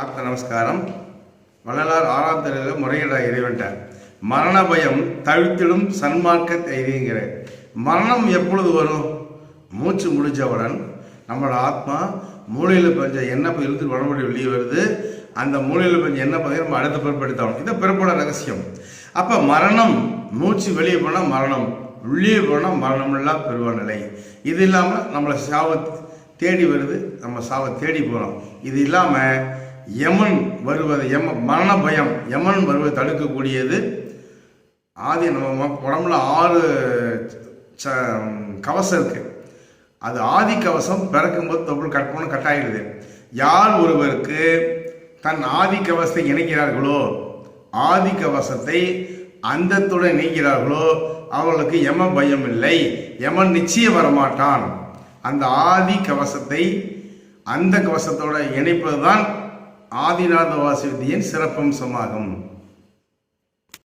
ஆர்த்த நமஸ்காரம். வள்ளலார் ஆறாம் தெருவில் முறையிட இறைவன்ட்ட மரண பயம் தவித்திடும் சன்மார்க்க தைரியங்கிற மரணம் எப்பொழுது வரும்? மூச்சு முடிஞ்சவுடன் நம்மளோட ஆத்மா மூளையில் பஞ்ச என்ன போய் உடம்புடைய வெளியே வருது. அந்த மூளையில் பஞ்ச என்ன பகுதி நம்ம அடுத்த பிற்படுத்தணும் இது பிறப்போட ரகசியம். அப்போ மரணம் மூச்சு வெளியே போனால் மரணம் உள்ளே போனால் மரணமில்லா எல்லாம் பெறுவ நிலை. இது இல்லாமல் நம்மளை சாவை தேடி வருது. நம்ம சாவை தேடி போகிறோம் இது இல்லாமல் யமன் வருவது யம மரண பயம் யமன் வருவதை தடுக்கக்கூடியது. ஆதி நம்ம உடம்புல ஆறு ச- கவசம் இருக்கு. அது ஆதி கவசம் பிறக்கும்போது தொப்புள் கட் பண்ண கட் ஆகிடுது யார் ஒருவருக்கு தன் ஆதி கவசத்தை இணைக்கிறார்களோ ஆதி கவசத்தை அந்தத்துடன் இணைக்கிறார்களோ அவர்களுக்கு யம பயம் இல்லை. யமன் நிச்சயம் வரமாட்டான். அந்த ஆதி கவசத்தை அந்த கவசத்தோட இணைப்பதுதான் ஆதிநாத வாசி வித்தியின் சிறப்பம்சமாகும்.